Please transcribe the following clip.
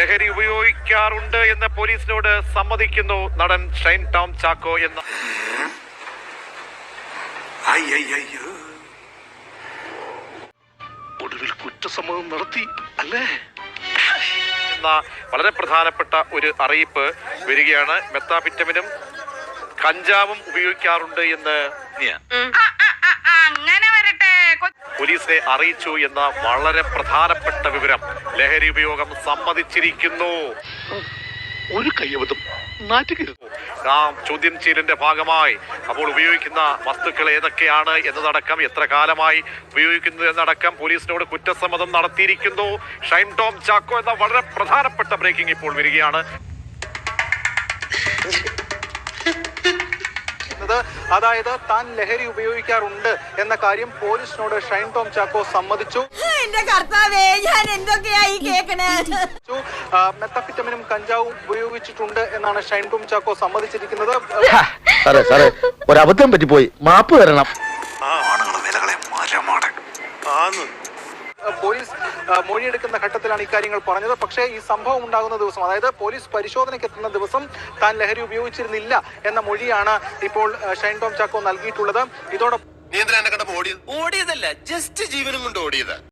ലഹരി ഉപയോഗിക്കാറുണ്ട് എന്ന് പോലീസിനോട് സമ്മതിക്കുന്നു നടൻ ഷൈൻ ടോം ചാക്കോ എന്ന അയ്യോ ഒടുവിൽ കുറ്റസമ്മതം നടത്തി അല്ലേ? എന്ന വളരെ പ്രധാനപ്പെട്ട ഒരു അറിയിപ്പ് വരികയാണ്. മെത്താപിറ്റമിനും കഞ്ചാവും ഉപയോഗിക്കാറുണ്ട് എന്ന് അങ്ങനെ പോലീസിനെ അറിയിച്ചു എന്ന വളരെ പ്രധാനപ്പെട്ട വിവരം ലഹരി ഉപയോഗം സമ്മതിച്ചിരിക്കുന്നു. ഒരു കയ്യബദ്ധം. ചോദ്യം ചെയ്യലിന്റെ ഭാഗമായി. അപ്പോൾ ഉപയോഗിക്കുന്ന വസ്തുക്കൾ ഏതൊക്കെയാണ് എന്നതടക്കം എത്ര കാലമായി ഉപയോഗിക്കുന്നു എന്നടക്കം പോലീസിനോട് കുറ്റസമ്മതം നടത്തിയിരിക്കുന്നു. ഷൈൻ ടോം ചാക്കോ എന്ന വളരെ പ്രധാനപ്പെട്ട ബ്രേക്കിംഗ് ഇപ്പോൾ വരികയാണ്. ത് അതായത് താൻ ലഹരി ഉപയോഗിക്കാറുണ്ട് എന്ന കാര്യം പോലീസിനോട് ഷൈൻ ടോം ചാക്കോ സമ്മതിച്ചു. എന്റെ കർത്താവേ ഞാൻ എന്തൊക്കെയായി കേക്കണേ? മെത്തഫിറ്റമിനും കഞ്ചാവും ഉപയോഗിച്ചിട്ടുണ്ട് എന്നാണ് ഷൈൻ ടോം ചാക്കോ സമ്മതിച്ചിരിക്കുന്നത്. സാറേ സാറേ ഒരബദ്ധം പറ്റിപ്പോയി. മാപ്പ് തരണം. ആണുങ്ങളെ വിലകളെ ആന്ന്. പോലീസ് മൊഴിയെടുക്കുന്ന ഘട്ടത്തിലാണ് ഇക്കാര്യങ്ങൾ പറഞ്ഞത്. പക്ഷേ ഈ സംഭവം ഉണ്ടാകുന്ന ദിവസം അതായത് പോലീസ് പരിശോധനയ്ക്ക് എത്തുന്ന ദിവസം താൻ ലഹരി ഉപയോഗിച്ചിരുന്നില്ല എന്ന മൊഴിയാണ് ഇപ്പോൾ ഷൈൻ ടോം ചാക്കോ നൽകിയിട്ടുള്ളത്. ഇതോടൊപ്പം നീ എന്തിനാ എന്നെ കണ്ടപ്പോ ഓടിയത്? ഓടിയതല്ല ജസ്റ്റ് ജീവനും കൊണ്ട് ഓടിയത്.